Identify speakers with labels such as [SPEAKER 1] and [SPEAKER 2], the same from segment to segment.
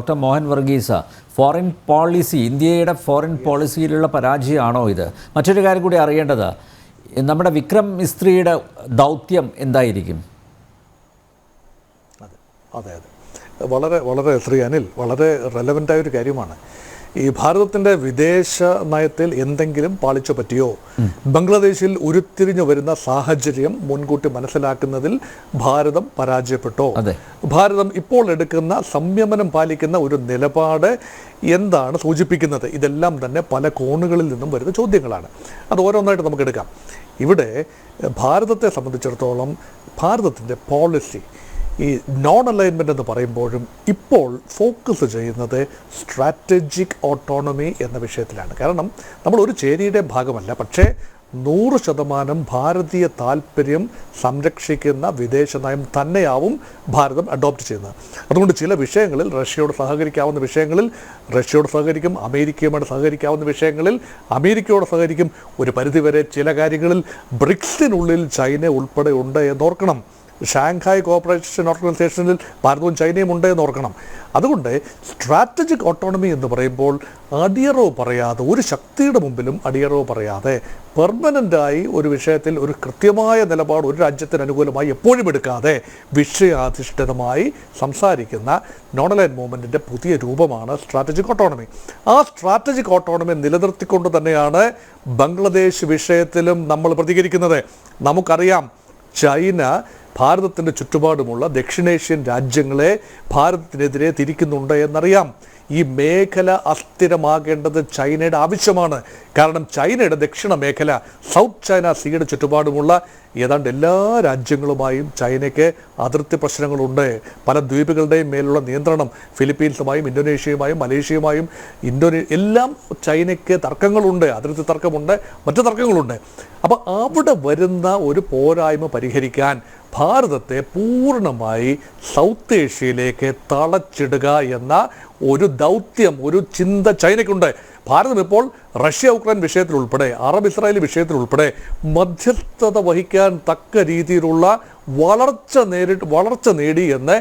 [SPEAKER 1] Doctor Mohan Varghese foreign policy ഇന്ത്യയുടെ foreign പോളിസിയിലുള്ള പരാജയമാണോ ഇത്? മറ്റൊരു കാര്യം കൂടി അറിയേണ്ടത് നമ്മുടെ വിക്രം മിസ്ത്രിയുടെ ദൗത്യം എന്തായിരിക്കും?
[SPEAKER 2] അതെ അതെ വളരെ വളരെ ശ്രീ അനിൽ വളരെ റെലവന്റായ ഒരു കാര്യമാണ്. ഈ ഭാരതത്തിന്റെ വിദേശ നയത്തിൽ എന്തെങ്കിലും പാളിച്ച പറ്റിയോ? ബംഗ്ലാദേശിൽ ഉരുത്തിരിഞ്ഞു വരുന്ന സാഹചര്യം മുൻകൂട്ടി മനസ്സിലാക്കുന്നതിൽ ഭാരതം പരാജയപ്പെട്ടോ? ഭാരതം ഇപ്പോൾ എടുക്കുന്ന സംയമനം പാലിക്കുന്ന ഒരു നിലപാട് എന്താണ് സൂചിപ്പിക്കുന്നത്? ഇതെല്ലാം തന്നെ പല കോണുകളിൽ നിന്നും വരുന്ന ചോദ്യങ്ങളാണ്. അത് ഓരോന്നായിട്ട് നമുക്ക് എടുക്കാം. ഇവിടെ ഭാരതത്തെ സംബന്ധിച്ചിടത്തോളം ഭാരതത്തിന്റെ പോളിസി ഈ നോൺ അലൈൻമെന്റ് എന്ന് പറയുമ്പോഴും ഇപ്പോൾ ഫോക്കസ് ചെയ്യുന്നത് സ്ട്രാറ്റജിക് ഓട്ടോണമി എന്ന വിഷയത്തിലാണ്. കാരണം നമ്മൾ ഒരു ചേരിയുടെ ഭാഗമല്ല. പക്ഷേ നൂറ് ശതമാനം ഭാരതീയ താല്പര്യം സംരക്ഷിക്കുന്ന വിദേശ നയം തന്നെയാവും ഭാരതം അഡോപ്റ്റ് ചെയ്യുന്നത്. അതുകൊണ്ട് ചില വിഷയങ്ങളിൽ റഷ്യയോട് സഹകരിക്കാവുന്ന വിഷയങ്ങളിൽ റഷ്യയോട് സഹകരിക്കും അമേരിക്കയുമായിട്ട് സഹകരിക്കാവുന്ന വിഷയങ്ങളിൽ അമേരിക്കയോട് സഹകരിക്കും. ഒരു പരിധിവരെ ചില കാര്യങ്ങളിൽ ബ്രിക്സിനുള്ളിൽ ചൈന ഉൾപ്പെടെ ഉണ്ട് എന്നോർക്കണം. ഷാങ്ഹായ് കോപ്പറേഷൻ ഓർഗനൈസേഷനിൽ ഭാരതവും ചൈനയും ഉണ്ട് എന്ന് ഓർക്കണം. അതുകൊണ്ട് സ്ട്രാറ്റജിക് ഓട്ടോണമി എന്ന് പറയുമ്പോൾ അടിയറവ് പറയാതെ ഒരു ശക്തിയുടെ മുമ്പിലും അടിയറവ് പറയാതെ പെർമനന്റായി ഒരു വിഷയത്തിൽ ഒരു കൃത്യമായ നിലപാട് ഒരു രാജ്യത്തിന് അനുകൂലമായി എപ്പോഴും എടുക്കാതെ വിഷയാധിഷ്ഠിതമായി സംസാരിക്കുന്ന നോൺ അലൈൻ മൂവ്മെന്റിന്റെ പുതിയ രൂപമാണ് സ്ട്രാറ്റജിക് ഓട്ടോണമി. ആ സ്ട്രാറ്റജിക് ഓട്ടോണമി നിലനിർത്തിക്കൊണ്ട് തന്നെയാണ് ബംഗ്ലാദേശ് വിഷയത്തിലും നമ്മൾ പ്രതികരിക്കുന്നത്. നമുക്കറിയാം ചൈന ഭാരതത്തിന്റെ ചുറ്റുപാടുമുള്ള ദക്ഷിണേഷ്യൻ രാജ്യങ്ങളെ ഭാരതത്തിനെതിരെ തിരിക്കുന്നുണ്ട് എന്നറിയാം. ഈ മേഖല അസ്ഥിരമാകേണ്ടത് ചൈനയുടെ ആവശ്യമാണ്. കാരണം ചൈനയുടെ ദക്ഷിണ മേഖല സൗത്ത് ചൈന സീയുടെ ചുറ്റുപാടുമുള്ള ഏതാണ്ട് എല്ലാ രാജ്യങ്ങളുമായും ചൈനയ്ക്ക് അതിർത്തി പ്രശ്നങ്ങളുണ്ട്. പല ദ്വീപുകളുടെയും മേലുള്ള നിയന്ത്രണം ഫിലിപ്പീൻസുമായും ഇന്തോനേഷ്യയുമായും മലേഷ്യയുമായും ഇന്തോനേ എല്ലാം ചൈനയ്ക്ക് തർക്കങ്ങളുണ്ട് അതിർത്തി തർക്കമുണ്ട് മറ്റു തർക്കങ്ങളുണ്ട്. അപ്പോൾ അവിടെ വരുന്ന ഒരു പോരായ്മ പരിഹരിക്കാൻ ഭാരതത്തെ പൂർണമായി സൗത്ത് ഏഷ്യയിലേക്ക് തളച്ചിടുക എന്ന ഒരു ദൗത്യം ഒരു ചിന്ത ചൈനയ്ക്കുണ്ട്. ഭാരതം ഇപ്പോൾ റഷ്യ ഉക്രൈൻ വിഷയത്തിൽ ഉൾപ്പെടെ അറബ് ഇസ്രായേൽ വിഷയത്തിൽ ഉൾപ്പെടെ മധ്യസ്ഥത വഹിക്കാൻ തക്ക രീതിയിലുള്ള വളർച്ച നേരിട്ട് വളർച്ച നേടി എന്ന്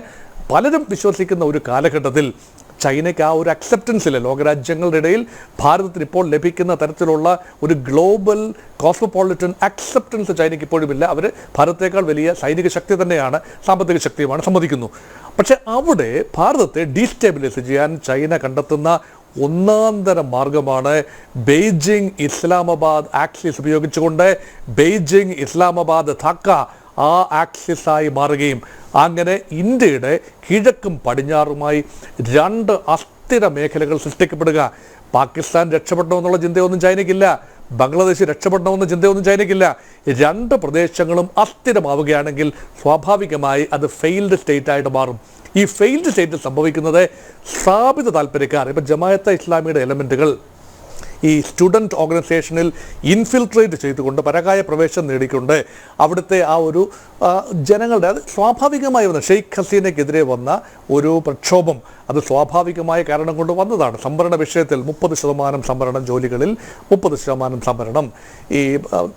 [SPEAKER 2] പലരും വിശ്വസിക്കുന്ന ഒരു കാലഘട്ടത്തിൽ ചൈനയ്ക്ക് ആ ഒരു അക്സെപ്റ്റൻസ് ഇല്ല? ലോകരാജ്യങ്ങളുടെ ഇടയിൽ ഭാരതത്തിന് ഇപ്പോൾ ലഭിക്കുന്ന തരത്തിലുള്ള ഒരു ഗ്ലോബൽ കോസ്മോപോളിറ്റൻ അക്സെപ്റ്റൻസ് ചൈനയ്ക്ക് ഇപ്പോഴും ഇല്ല. അവർ ഭാരതത്തേക്കാൾ വലിയ സൈനിക ശക്തി തന്നെയാണ് സാമ്പത്തിക ശക്തിയുമാണ് സമ്മതിക്കുന്നു. പക്ഷെ അവിടെ ഭാരതത്തെ ഡീസ്റ്റെബിലൈസ് ചെയ്യാൻ ചൈന കണ്ടെത്തുന്ന ഒന്നാന്തര മാർഗമാണ് ബെയ്ജിംഗ് ഇസ്ലാമാബാദ് ആക്സിസ് ഉപയോഗിച്ചുകൊണ്ട് ബെയ്ജിംഗ് ഇസ്ലാമാബാദ് ധാക്ക ആ ആക്സിസായി മാറുകയും അങ്ങനെ ഇന്ത്യയുടെ കിഴക്കും പടിഞ്ഞാറുമായി രണ്ട് അസ്ഥിര മേഖലകൾ സൃഷ്ടിക്കപ്പെടുക. പാകിസ്ഥാൻ രക്ഷപ്പെടണമെന്നുള്ള ചിന്തയൊന്നും ചൈനയ്ക്കില്ല. ബംഗ്ലാദേശ് രക്ഷപ്പെടണമെന്ന ചിന്തയൊന്നും ചൈനയ്ക്കില്ല. രണ്ട് പ്രദേശങ്ങളും അസ്ഥിരമാവുകയാണെങ്കിൽ സ്വാഭാവികമായി അത് ഫെയിൽഡ് സ്റ്റേറ്റ് ആയിട്ട് മാറും. ഈ ഫെയിൽഡ് സ്റ്റേറ്റ് സംഭവിക്കുന്നത് സ്ഥാപിത താല്പര്യക്കാർ ഇപ്പം ജമായത്ത ഇസ്ലാമിയുടെ എലമെന്റുകൾ. ഈ സ്റ്റുഡന്റ് ഓർഗനൈസേഷനിൽ ഇൻഫിൽട്രേറ്റ് ചെയ്തുകൊണ്ട് പരകായ പ്രവേശനം നേടിക്കൊണ്ട് അവിടുത്തെ ആ ഒരു ജനങ്ങളുടെ അത് സ്വാഭാവികമായി വന്ന ഷെയ്ഖ് ഹസീനയ്ക്കെതിരെ വന്ന ഒരു പ്രക്ഷോഭം അത് സ്വാഭാവികമായ കാരണം കൊണ്ട് വന്നതാണ്. സംവരണ വിഷയത്തിൽ മുപ്പത് ശതമാനം സംവരണം ജോലികളിൽ മുപ്പത് ശതമാനം സംവരണം ഈ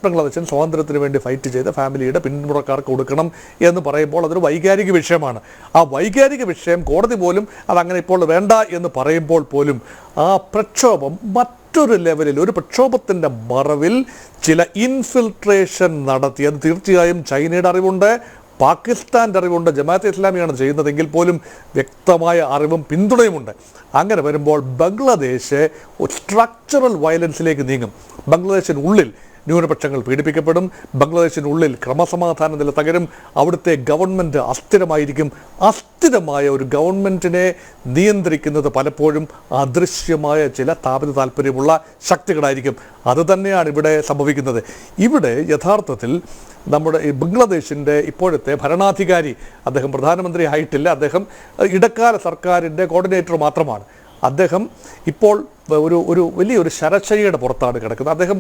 [SPEAKER 2] ബംഗ്ലാദേശൻ സ്വാതന്ത്ര്യത്തിന് വേണ്ടി ഫൈറ്റ് ചെയ്ത ഫാമിലിയുടെ പിന്മുറക്കാർക്ക് കൊടുക്കണം എന്ന് പറയുമ്പോൾ അതൊരു വൈകാരിക വിഷയമാണ്. ആ വൈകാരിക വിഷയം കോടതി പോലും അതങ്ങനെ ഇപ്പോൾ വേണ്ട എന്ന് പറയുമ്പോൾ പോലും ആ പ്രക്ഷോഭം മറ്റൊരു ലെവലിൽ ഒരു പ്രക്ഷോഭത്തിന്റെ മറവിൽ ചില ഇൻഫിൽട്രേഷൻ നടത്തി. അത് തീർച്ചയായും ചൈനയുടെ അറിവുണ്ട് പാകിസ്ഥാന്റെ അറിവുണ്ട് ജമാഅത്തെ ഇസ്ലാമിയാണ് ചെയ്യുന്നതെങ്കിൽ പോലും വ്യക്തമായ അറിവും പിന്തുണയുമുണ്ട്. അങ്ങനെ വരുമ്പോൾ ബംഗ്ലാദേശ് സ്ട്രക്ചറൽ വയലൻസിലേക്ക് നീങ്ങും. ബംഗ്ലാദേശിനുള്ളിൽ ന്യൂനപക്ഷങ്ങൾ പീഡിപ്പിക്കപ്പെടും. ബംഗ്ലാദേശിനുള്ളിൽ ക്രമസമാധാന നില തകരും. അവിടുത്തെ ഗവൺമെന്റ് അസ്ഥിരമായിരിക്കും. അസ്ഥിരമായ ഒരു ഗവൺമെന്റിനെ നിയന്ത്രിക്കുന്നത് പലപ്പോഴും അദൃശ്യമായ ചില താപന താല്പര്യമുള്ള ശക്തികളായിരിക്കും. അത് തന്നെയാണ് ഇവിടെ സംഭവിക്കുന്നത്. ഇവിടെ യഥാർത്ഥത്തിൽ നമ്മുടെ ബംഗ്ലാദേശിന്റെ ഇപ്പോഴത്തെ ഭരണാധികാരി അദ്ദേഹം പ്രധാനമന്ത്രി ആയിട്ടില്ല അദ്ദേഹം ഇടക്കാല സർക്കാരിന്റെ കോർഡിനേറ്റർ മാത്രമാണ്. അദ്ദേഹം ഇപ്പോൾ ഒരു ഒരു വലിയൊരു ശരശയ്യയുടെ പുറത്താണ് കിടക്കുന്നത്. അദ്ദേഹം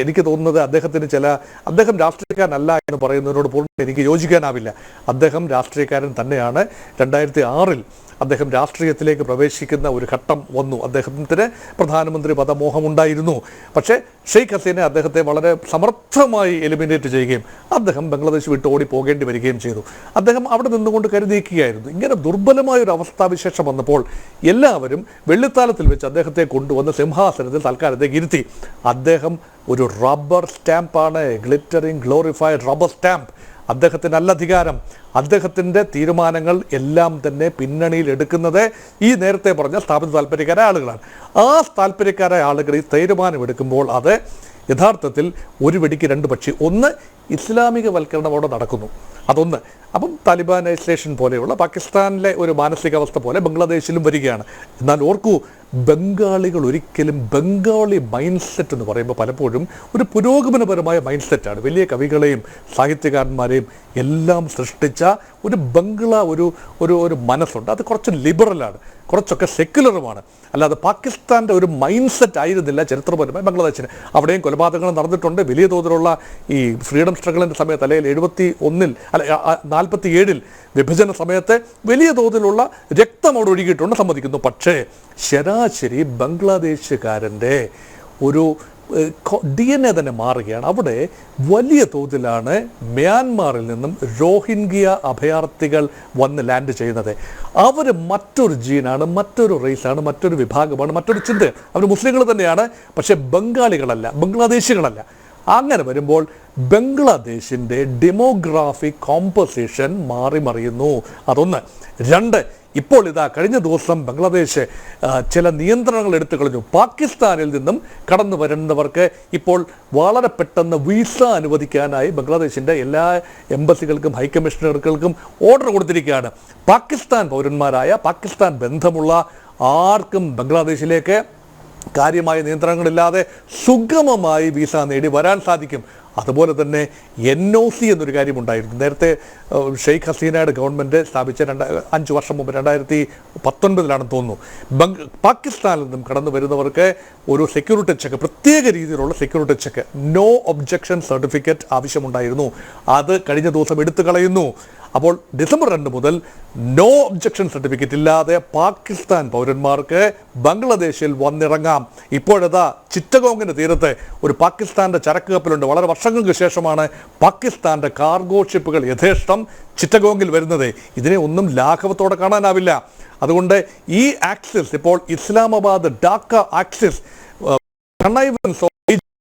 [SPEAKER 2] എനിക്ക് തോന്നുന്നത് അദ്ദേഹത്തിന് ചില അദ്ദേഹം രാഷ്ട്രീയക്കാരനല്ല എന്ന് പറയുന്നതിനോട് പൂർണ എനിക്ക് യോജിക്കാനാവില്ല. അദ്ദേഹം രാഷ്ട്രീയക്കാരൻ തന്നെയാണ്. രണ്ടായിരത്തി ആറിൽ അദ്ദേഹം രാഷ്ട്രീയത്തിലേക്ക് പ്രവേശിക്കുന്ന ഒരു ഘട്ടം വന്നു. അദ്ദേഹത്തിന് പ്രധാനമന്ത്രി പദമോഹമുണ്ടായിരുന്നു. പക്ഷേ ഷെയ്ഖ് ഹസീനെ അദ്ദേഹത്തെ വളരെ സമർത്ഥമായി എലിമിനേറ്റ് ചെയ്യുകയും അദ്ദേഹം ബംഗ്ലാദേശ് വിട്ട് ഓടി പോകേണ്ടി വരികയും ചെയ്തു. അദ്ദേഹം അവിടെ നിന്നുകൊണ്ട് കരുതിയിരിക്കുകയായിരുന്നു. ഇങ്ങനെ ദുർബലമായ ഒരു അവസ്ഥാവിശേഷം വന്നപ്പോൾ എല്ലാവരും വെള്ളിത്താലത്തിൽ വെച്ച് അദ്ദേഹത്തെ കൊണ്ടുവന്ന് സിംഹാസനത്തിൽ തൽക്കാലത്തേക്ക് ഇരുത്തി. അദ്ദേഹം ഒരു റബ്ബർ സ്റ്റാമ്പാണ് ഗ്ലിറ്ററിങ് ഗ്ലോറിഫൈഡ് റബ്ബർ സ്റ്റാമ്പ് അദ്ദേഹത്തിന് അല്ല അധികാരം. അദ്ദേഹത്തിന്റെ തീരുമാനങ്ങൾ എല്ലാം തന്നെ പിന്നണിയിൽ എടുക്കുന്നത് ഈ നേരത്തെ പറഞ്ഞ സ്ഥാപന താല്പര്യക്കാരായ ആളുകളാണ്. ആ താല്പര്യക്കാരായ ആളുകൾ ഈ തീരുമാനമെടുക്കുമ്പോൾ അത് യഥാർത്ഥത്തിൽ ഒരു വെടിക്ക് രണ്ട് പക്ഷി. ഒന്ന് ഇസ്ലാമിക വൽക്കരണം അവിടെ നടക്കുന്നു. അതൊന്ന്. അപ്പം താലിബാനൈസേഷൻ പോലെയുള്ള പാകിസ്ഥാനിലെ ഒരു മാനസികാവസ്ഥ പോലെ ബംഗ്ലാദേശിലും വരികയാണ്. എന്നാൽ ഓർക്കൂ ബംഗാളികൾ ഒരിക്കലും ബംഗാളി മൈൻഡ് സെറ്റ് എന്ന് പറയുമ്പോൾ പലപ്പോഴും ഒരു പുരോഗമനപരമായ മൈൻഡ് സെറ്റാണ് വലിയ കവികളെയും സാഹിത്യകാരന്മാരെയും എല്ലാം സൃഷ്ടിച്ച ഒരു ബംഗ്ല ഒരു ഒരു ഒരു മനസ്സുണ്ട്. അത് കുറച്ച് ലിബറലാണ് കുറച്ചൊക്കെ സെക്യുലറുമാണ് അല്ലാതെ പാകിസ്ഥാന്റെ ഒരു മൈൻഡ് സെറ്റ് ആയിരുന്നില്ല ചരിത്രപരമായി ബംഗ്ലാദേശിന്. അവിടെയും കൊലപാതകങ്ങൾ നടന്നിട്ടുണ്ട്. വലിയ തോതിലുള്ള ഈ ഫ്രീഡം സ്ട്രഗിളിന്റെ സമയത്ത് അല്ലെങ്കിൽ എഴുപത്തി ഒന്നിൽ അല്ല നാൽപ്പത്തി ഏഴിൽ വിഭജന സമയത്ത് വലിയ തോതിലുള്ള രക്തം അവിടെ ഒഴുകിയിട്ടുണ്ട് സമ്മതിക്കുന്നു. പക്ഷേ ശരാശരി ബംഗ്ലാദേശുകാരന്റെ ഒരു ഡി എൻ എ തന്നെ മാറുകയാണ്. അവിടെ വലിയ തോതിലാണ് മ്യാൻമാറിൽ നിന്നും റോഹിൻഗ്യ അഭയാർത്ഥികൾ വന്ന് ലാൻഡ് ചെയ്യുന്നത്. അവർ മറ്റൊരു ജീനാണ് മറ്റൊരു റേസാണ് മറ്റൊരു വിഭാഗമാണ് മറ്റൊരു ചിന്തയാണ്. അവർ മുസ്ലിങ്ങൾ തന്നെയാണ് പക്ഷേ ബംഗാളികളല്ല ബംഗ്ലാദേശികളല്ല. അങ്ങനെ വരുമ്പോൾ ബംഗ്ലാദേശിന്റെ ഡെമോഗ്രാഫിക് കോമ്പസിഷൻ മാറിമറിയുന്നു അതൊന്ന്. രണ്ട് ഇപ്പോൾ ഇതാ കഴിഞ്ഞ ദിവസം ബംഗ്ലാദേശ് ചില നിയന്ത്രണങ്ങൾ എടുത്തു കളഞ്ഞു. പാകിസ്ഥാനിൽ നിന്നും കടന്നു വരുന്നവർക്ക് ഇപ്പോൾ വളരെ പെട്ടെന്ന് വിസ അനുവദിക്കാനായി ബംഗ്ലാദേശിന്റെ എല്ലാ എംബസികൾക്കും ഹൈക്കമ്മീഷണറുകൾക്കും ഓർഡർ കൊടുത്തിരിക്കുകയാണ്. പാകിസ്ഥാൻ പൗരന്മാരായ പാകിസ്ഥാൻ ബന്ധമുള്ള ആർക്കും ബംഗ്ലാദേശിലേക്ക് കാര്യമായ നിയന്ത്രണങ്ങളില്ലാതെ സുഗമമായി വിസ നേടി വരാൻ സാധിക്കും. അതുപോലെ തന്നെ എൻ ഒ സി എന്നൊരു കാര്യമുണ്ടായിരുന്നു. നേരത്തെ ഷെയ്ഖ് ഹസീനയുടെ ഗവൺമെന്റ് സ്ഥാപിച്ച രണ്ട് അഞ്ച് വർഷം മുമ്പ് രണ്ടായിരത്തി പത്തൊൻപതിലാണെന്ന് തോന്നുന്നു. ബംഗ് പാകിസ്ഥാനിൽ നിന്നും കടന്നു വരുന്നവർക്ക് ഒരു സെക്യൂരിറ്റി ചെക്ക് പ്രത്യേക രീതിയിലുള്ള security check no objection certificate ആവശ്യമുണ്ടായിരുന്നു. അത് കഴിഞ്ഞ ദിവസം എടുത്തു കളയുന്നു. അപ്പോൾ ഡിസംബർ രണ്ട് മുതൽ നോ ഒബ്ജക്ഷൻ സർട്ടിഫിക്കറ്റ് ഇല്ലാതെ പാകിസ്ഥാൻ പൗരന്മാർക്ക് ബംഗ്ലാദേശിൽ വന്നിറങ്ങാം. ഇപ്പോഴതാ ചിറ്റഗോങ്ങിന്റെ തീരത്ത് ഒരു പാകിസ്ഥാന്റെ ചരക്ക് കപ്പലുണ്ട്. വളരെ വർഷങ്ങൾക്ക് ശേഷമാണ് പാകിസ്ഥാന്റെ കാർഗോ ഷിപ്പുകൾ യഥേഷ്ടം ചിറ്റഗോങ്ങിൽ വരുന്നത്. ഇതിനെ ഒന്നും ലാഘവത്തോടെ കാണാനാവില്ല. അതുകൊണ്ട് ഈ ആക്സിസ് ഇപ്പോൾ ഇസ്ലാമാബാദ് ഡാക്ക ആക്സിസ് കണ്ണൈവൻസ്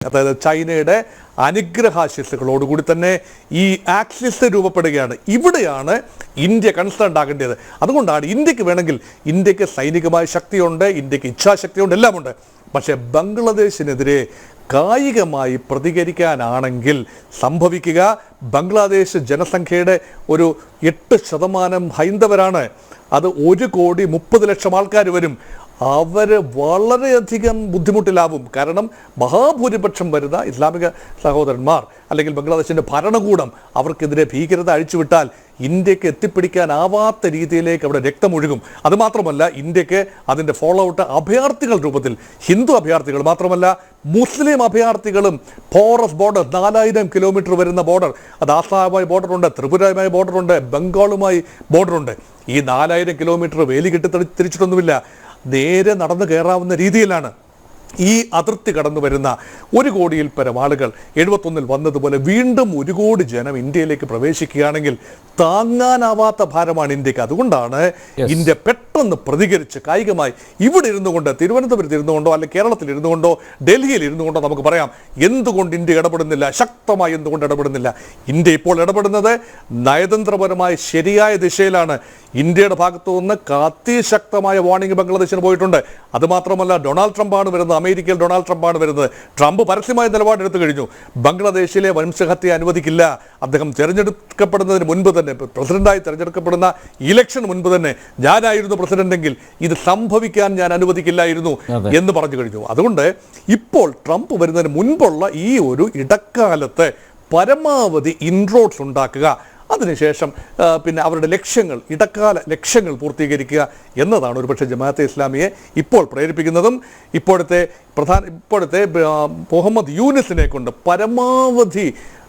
[SPEAKER 2] അതായത് ചൈനയുടെ അനുഗ്രഹാശിസുകളോടുകൂടി തന്നെ ഈ ആക്സിസ് രൂപപ്പെടുകയാണ്. ഇവിടെയാണ് ഇന്ത്യ കൺസേൺ ആകേണ്ടത്. അതുകൊണ്ടാണ് ഇന്ത്യയ്ക്ക് വേണമെങ്കിൽ ഇന്ത്യയ്ക്ക് സൈനികമായ ശക്തിയുണ്ട് ഇന്ത്യയ്ക്ക് ഇച്ഛാശക്തിയുണ്ട് എല്ലാമുണ്ട്. പക്ഷേ ബംഗ്ലാദേശിനെതിരെ കായികമായി പ്രതികരിക്കാനാണെങ്കിൽ സംഭവിക്കുക ബംഗ്ലാദേശ് ജനസംഖ്യയുടെ ഒരു എട്ട് ശതമാനം ഹൈന്ദവരാണ്. അത് ഒരു കോടി മുപ്പത് ലക്ഷം ആൾക്കാർ വരും. അവർ വളരെയധികം ബുദ്ധിമുട്ടിലാവും. കാരണം മഹാഭൂരിപക്ഷം വരുന്ന ഇസ്ലാമിക സഹോദരന്മാർ അല്ലെങ്കിൽ ബംഗ്ലാദേശിന്റെ ഭരണകൂടം അവർക്കെതിരെ ഭീകരത അഴിച്ചുവിട്ടാൽ ഇന്ത്യയ്ക്ക് എത്തിപ്പിടിക്കാനാവാത്ത രീതിയിലേക്ക് അവിടെ രക്തമൊഴുകും. അതുമാത്രമല്ല ഇന്ത്യയ്ക്ക് അതിന്റെ ഫോളോ ഔട്ട് അഭയാർത്ഥികൾ രൂപത്തിൽ ഹിന്ദു അഭയാർത്ഥികൾ മാത്രമല്ല മുസ്ലിം അഭയാർത്ഥികളും ഫോറസ്റ്റ് ബോർഡർ നാലായിരം കിലോമീറ്റർ വരുന്ന ബോർഡർ അത് ആസാമുമായി ബോർഡറുണ്ട് ത്രിപുരയുമായി ബോർഡറുണ്ട് ബംഗാളുമായി ബോർഡറുണ്ട് ഈ നാലായിരം കിലോമീറ്റർ വേലി കെട്ടി തിരി- തിരിച്ചിട്ടൊന്നുമില്ല. നേരെ നടന്നു കയറാവുന്ന രീതിയിലാണ് ഈ അതിർത്തി കടന്നു വരുന്ന ഒരു കോടിയിൽ പരം ആളുകൾ എഴുപത്തൊന്നിൽ വന്നതുപോലെ വീണ്ടും ഒരു കോടി ജനം ഇന്ത്യയിലേക്ക് പ്രവേശിക്കുകയാണെങ്കിൽ താങ്ങാനാവാത്ത ഭാരമാണ് ഇന്ത്യയ്ക്ക്. അതുകൊണ്ടാണ് ഇന്ത്യ പെട്ടെന്ന് പ്രതികരിച്ച് കായികമായി ഇവിടെ ഇരുന്നു കൊണ്ട് തിരുവനന്തപുരത്ത് ഇരുന്നു കൊണ്ടോ അല്ലെങ്കിൽ കേരളത്തിൽ ഇരുന്നു കൊണ്ടോ ഡൽഹിയിൽ ഇരുന്നു കൊണ്ടോ നമുക്ക് പറയാം എന്തുകൊണ്ട് ഇന്ത്യ ഇടപെടുന്നില്ല? ശക്തമായി എന്തുകൊണ്ട് ഇടപെടുന്നില്ല? ഇന്ത്യ ഇപ്പോൾ ഇടപെടുന്നത് നയതന്ത്രപരമായി ശരിയായ ദിശയിലാണ്. ഇന്ത്യയുടെ ഭാഗത്തു നിന്ന് കാത്തിശക്തമായ വാർണിംഗ് ബംഗ്ലാദേശിന് പോയിട്ടുണ്ട്. അതുമാത്രമല്ല ഡൊണാൾഡ് ട്രംപാണ് വരുന്നത്. അമേരിക്കയിൽ ഡൊണാൾഡ് ട്രംപാണ് വരുന്നത്. ട്രംപ് പരസ്യമായ നിലപാടെടുത്തു കഴിഞ്ഞു. ബംഗ്ലാദേശിലെ വംശഹത്യ അനുവദിക്കില്ല. അദ്ദേഹം തിരഞ്ഞെടുക്കപ്പെടുന്നതിന് മുൻപ് തന്നെ പ്രസിഡന്റായി തിരഞ്ഞെടുക്കപ്പെടുന്ന ഇലക്ഷന് മുൻപ് തന്നെ ഞാനായിരുന്നു പ്രസിഡന്റെങ്കിൽ ഇത് സംഭവിക്കാൻ ഞാൻ അനുവദിക്കില്ലായിരുന്നു എന്ന് പറഞ്ഞു കഴിഞ്ഞു. അതുകൊണ്ട് ഇപ്പോൾ ട്രംപ് വരുന്നതിന് മുൻപുള്ള ഈ ഒരു ഇടക്കാലത്ത് പരമാവധി ഇൻട്രോഡ്സ് ഉണ്ടാക്കുക. അതിനുശേഷം പിന്നെ അവരുടെ ലക്ഷ്യങ്ങൾ ഇടക്കാല ലക്ഷ്യങ്ങൾ പൂർത്തീകരിക്കുക എന്നതാണ് ഒരുപക്ഷെ ജമാഅത്തെ ഇസ്ലാമിയെ ഇപ്പോൾ പ്രേരിപ്പിക്കുന്നതും. ഇപ്പോഴത്തെ പ്രധാന ഇപ്പോഴത്തെ മുഹമ്മദ് യൂനിസിനെ കൊണ്ട് പരമാവധി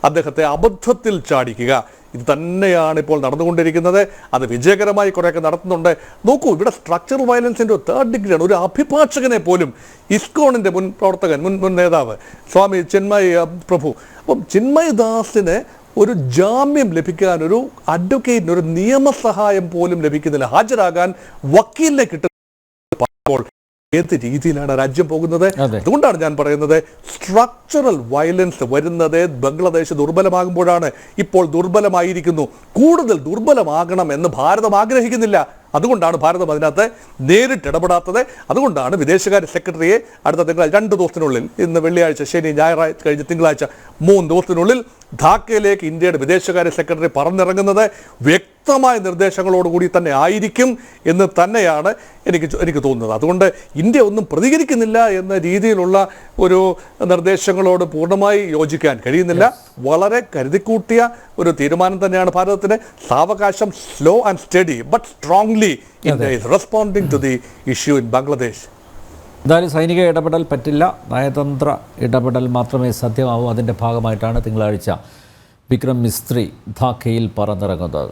[SPEAKER 2] അദ്ദേഹത്തെ അബദ്ധത്തിൽ ചാടിക്കുക. ഇത് തന്നെയാണ് ഇപ്പോൾ നടന്നുകൊണ്ടിരിക്കുന്നത്. അത് വിജയകരമായി കുറേയൊക്കെ നടത്തുന്നുണ്ട്. നോക്കൂ ഇവിടെ സ്ട്രക്ചർ വയലൻസിന്റെ ഒരു തേർഡ് ഡിഗ്രിയാണ് ഒരു അഭിഭാഷകനെ പോലും ഇസ്കോണിന്റെ മുൻ പ്രവർത്തകൻ മുൻ മുൻ നേതാവ് സ്വാമി ചിന്മയ് പ്രഭു. അപ്പം ചിന്മയ് ദാസിന് ഒരു ജാമ്യം ലഭിക്കാൻ ഒരു അഡ്വക്കേറ്റിന് ഒരു നിയമസഹായം പോലും ലഭിക്കുന്നില്ല ഹാജരാകാൻ വക്കീലിനെ കിട്ടുമ്പോൾ ഏത് രീതിയിലാണ് രാജ്യം പോകുന്നത്? അതുകൊണ്ടാണ് ഞാൻ പറയുന്നത് സ്ട്രക്ചറൽ വയലൻസ് വരുന്നത് ബംഗ്ലാദേശ് ദുർബലമാകുമ്പോഴാണ്. ഇപ്പോൾ ദുർബലമായിരിക്കുന്നു. കൂടുതൽ ദുർബലമാകണം എന്ന് ഭാരതം ആഗ്രഹിക്കുന്നില്ല. അതുകൊണ്ടാണ് ഭാരതം അതിനകത്ത് നേരിട്ട് ഇടപെടാത്തത്. അതുകൊണ്ടാണ് വിദേശകാര്യ സെക്രട്ടറിയെ അടുത്ത തിങ്കളാഴ്ച രണ്ട് ദിവസത്തിനുള്ളിൽ ഇന്ന് വെള്ളിയാഴ്ച ശനി ഞായറാഴ്ച കഴിഞ്ഞ് തിങ്കളാഴ്ച മൂന്ന് ദിവസത്തിനുള്ളിൽ ധാക്കയിലേക്ക് ഇന്ത്യയുടെ വിദേശകാര്യ സെക്രട്ടറി പറന്നിറങ്ങുന്നത് വ്യക്തമായ നിർദ്ദേശങ്ങളോടുകൂടി തന്നെ ആയിരിക്കും എന്ന് തന്നെയാണ് എനിക്ക് എനിക്ക് തോന്നുന്നത്. അതുകൊണ്ട് ഇന്ത്യ ഒന്നും പ്രതികരിക്കുന്നില്ല എന്ന രീതിയിലുള്ള ഒരു നിർദ്ദേശങ്ങളോട് പൂർണമായി യോജിക്കാൻ കഴിയുന്നില്ല. വളരെ കരുതിക്കൂട്ടിയ ഒരു തീരുമാനം തന്നെയാണ് ഭാരതത്തിന്. സാവകാശം slow and study but strongly India is responding to the issue in Bangladesh
[SPEAKER 1] എന്തായാലും സൈനിക ഇടപെടൽ പറ്റില്ല. നയതന്ത്ര ഇടപെടൽ മാത്രമേ സത്യമാവൂ. അതിന്റെ ഭാഗമായിട്ടാണ് തിങ്കളാഴ്ച വിക്രം മിസ്ത്രി ധാക്കയിൽ പറന്നിറങ്ങുന്നത്.